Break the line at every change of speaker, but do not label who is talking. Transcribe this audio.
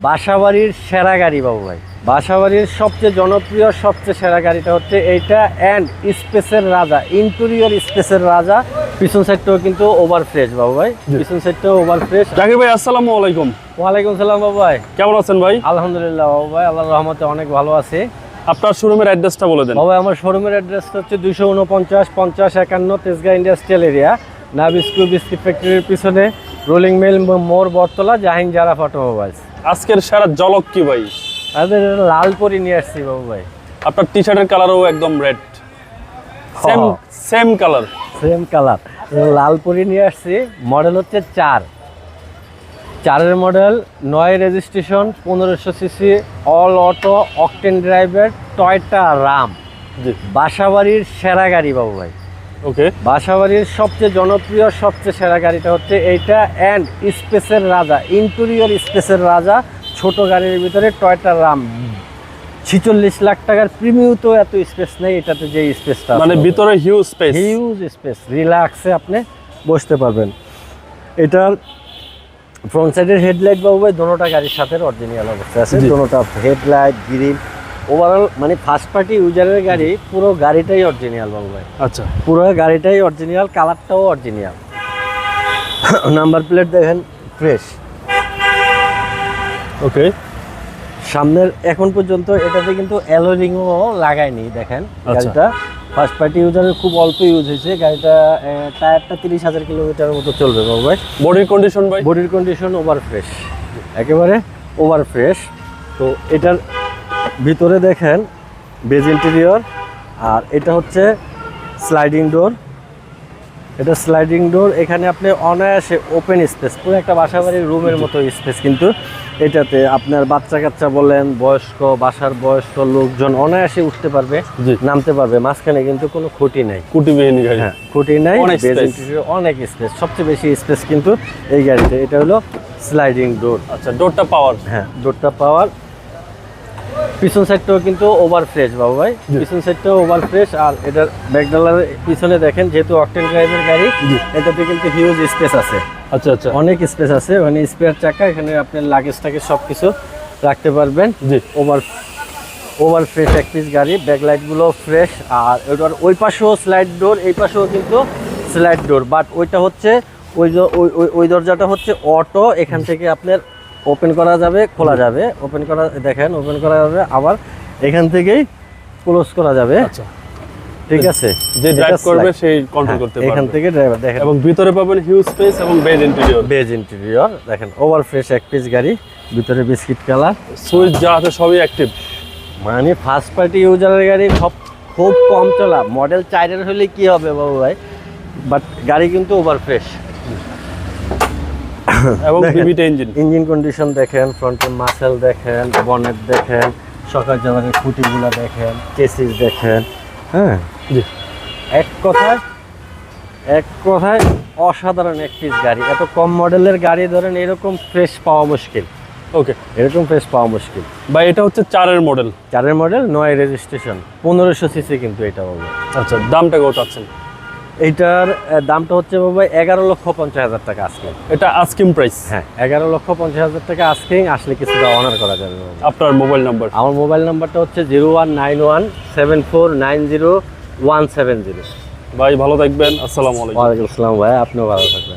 বাসাবাড়ির সেরা গাড়ি বাবু ভাই। বাসাবাড়ির সবচেয়ে জনপ্রিয় সবচেয়ে সেরা গাড়িটা হচ্ছে এইটা অ্যান্ড স্পেসের রাজা ইন্টেরিয়র স্পেসের রাজা। পিছন সাইডটাও কিন্তু ওভার ফ্রেশ বাবু ভাই। পিছন সাইডটাও ওভার ফ্রেশ
জাকির ভাই আসসালামু আলাইকুম।
ওয়ালাইকুম সালাম বাবু ভাই।
কেমন আছেন ভাই?
আলহামদুলিল্লাহ বাবু ভাই আল্লাহর রহমতে অনেক ভালো আছে।
আপনার শোরুমের অ্যাড্রেসটা বলে দেন।
বাবু আমার শোরুমের অ্যাড্রেসটা হচ্ছে দুশো উনপঞ্চাশ পঞ্চাশ একান্ন তেজগাঁ ইন্ডাস্ট্রিয়াল এরিয়া না বিস্কুট বিস্কিট ফ্যাক্টরির পিছনে। রোলিং মিল মোর বটতলা জাহিন জারাফ অটোমোবাইলস
আজকের সেরা জলক কি ভাই?
তাদের লাল পরি নিয়ে আসছি বাবু ভাই।
আপনার টি শার্টের কালারও একদম red same. Same colour
same colour লাল পরি নিয়ে আসছি মডেল হচ্ছে চার। চারের মডেল নয় রেজিস্ট্রেশন পনেরোশো CC all auto octane driver Toyota Ram বাসাবাড়ির সেরা গাড়ি বাবু ভাই।
ওকে।
বাসাবাড়ির সবচেয়ে জনপ্রিয় সবচেয়ে সেরা গাড়িটা হচ্ছে এইটা অ্যান্ড স্পেসের রাজা ইন্টেরিয়র স্পেসের রাজা ছোট গাড়ির ভিতরে টয়টা রাম ছিচল্লিশ লাখ টাকার প্রিমিউতেও এত স্পেস নেই এটাতে যে স্পেসটা
মানে ভিতরে হিউজ স্পেস
হিউজ স্পেস রিল্যাক্সে আপনি বসতে পারবেন। এটার ফ্রন্ট সাইডের হেডলাইট বাবু ভাই দোনোটা গাড়ির সাথে অরিজিনাল অবস্থা আছে। দোনোটা হেডলাইট গ্রিল ওভারঅল মানে ফার্স্ট পার্টি ইউজারের গাড়ি পুরো গাড়িটাই অরিজিনাল বাবু ভাই।
আচ্ছা।
পুরো গাড়িটাই অরিজিনাল কালারটাও অরিজিনাল নাম্বার প্লেট দেখেন ফ্রেশ
ওকে
সামনের এখন পর্যন্ত এটাতে কিন্তু অ্যালোরিংও লাগায়নি দেখেন
আচ্ছা।
গাড়িটা। ফার্স্ট পার্টি ইউজারের খুব অল্প ইউজ হয়েছে গাড়িটা টায়ারটা তিরিশ হাজার কিলোমিটারের মতো চলবে বাবু ভাই।
বডির কন্ডিশন ভাই?
বডির কন্ডিশন ওভার ফ্রেশ একেবারে ওভার ফ্রেশ তো এটার ভিতরে দেখেন বেজ ইন্টেরিয়র আর এটা হচ্ছে স্লাইডিং ডোর এটা স্লাইডিং ডোর এখানে আপনি অনায়াসে ওপেন স্পেস পুরো একটা বাসা বাড়ির রুমের মতো স্পেস কিন্তু এটাতে আপনার বাচ্চা কাচ্চা বলেন বয়স্ক বাসার বয়স্ক লোকজন অনায়াসে উঠতে পারবে নামতে পারবে মাঝখানে কিন্তু কোনো খুঁটি নেই।
কুটিবিহীন গাড়ি।
হ্যাঁ খুঁটি নাই
অনেক
স্পেস সবচেয়ে বেশি স্পেস কিন্তু এই গাড়িতে। এটা হলো স্লাইডিং ডোর
আচ্ছা ডোরটা পাওয়ার
হ্যাঁ ডোরটা পাওয়ার পিছন সাইডটাও কিন্তু ওভার ফ্রেশ বাবু ভাই। পিছন সাইডটাও ওভার ফ্রেশ আর এটার ব্যাকডালার পিছনে দেখেন যেহেতু অকটেন ড্রাইভের গাড়ি এটাতে কিন্তু হিউজ স্পেস আছে।
আচ্ছা আচ্ছা।
অনেক স্পেস আছে মানে স্পেয়ার চাকা এখানে আপনার লাগেজটাকে সব কিছু রাখতে পারবেন।
জি।
ওভার ওভার ফ্রেশ এক পিস গাড়ি ব্যাকলাইটগুলো ফ্রেশ আর ওটার ওই পাশেও স্লাইড ডোর এই পাশেও কিন্তু স্লাইড ডোর বাট ওইটা হচ্ছে ওই যে- ওই ওই- ওই দরজাটা হচ্ছে অটো এখান থেকে আপনার ওপেন করা যাবে খোলা যাবে। ওপেন করা দেখেন ওপেন করা যাবে। আবার এখান থেকেই ক্লোজ করা যাবে।
আচ্ছা।
ঠিক আছে?
যে ড্রাইভ করবে সেই কন্ট্রোল
হ্যাঁ,
করতে
এখান থেকে ড্রাইভার দেখেন।
এবং ভিতরে পাবেন হিউজ স্পেস এবং বেজ ইন্টেরিয়র
বেজ ইন্টেরিয়র দেখেন ওভার ফ্রেশ এক পিস গাড়ি ভিতরে বিস্কিট কালার
সুইচ যা আছে সবই অ্যাক্টিভ
মানে ফার্স্ট পার্টি ইউজারের গাড়ি সব খুব কম চলা। মডেল চাইরের হলে কি হবে বাবু ভাই? বাট গাড়ি কিন্তু ওভার ফ্রেশ
এবং
দেখেন।
ইঞ্জিন
ইঞ্জিন কন্ডিশন দেখেন ফ্রন্টের মাসেল দেখেন বনেট দেখেন সকাল জানারের খুঁটিগুলো দেখেন চেসিস দেখেন হ্যাঁ?
জি।
এক কথায় এক কথায় অসাধারণ এক পিস গাড়ি। এত কম মডেলের গাড়ি ধরেন এরকম ফ্রেশ পাওয়া মুশকিল।
ওকে
এরকম ফ্রেশ পাওয়া মুশকিল।
বা এটা হচ্ছে চারের মডেল
চারের মডেল নয় রেজিস্ট্রেশন পনেরোশো সিসি কিন্তু এটা বলব
আচ্ছা দামটা কত চাচ্ছেন?
এইটার আহ, দামটা হচ্ছে বাবা এগারো লক্ষ পঞ্চাশ হাজার টাকা আজকে
এটা আস্কিং প্রাইস
হ্যাঁ এগারো লক্ষ পঞ্চাশ হাজার টাকা আজকিং আসলে কিছুটা অনার করা যাবে।
আপনার মোবাইল নাম্বার
আমার মোবাইল নাম্বারটা হচ্ছে zero one nine one seven four nine zero one seven zero.
ভাই ভালো থাকবেন আসসালামু আলাইকুম।
ওয়ালাইকুম আসসালাম ভাই আপনিও ভালো থাকবেন।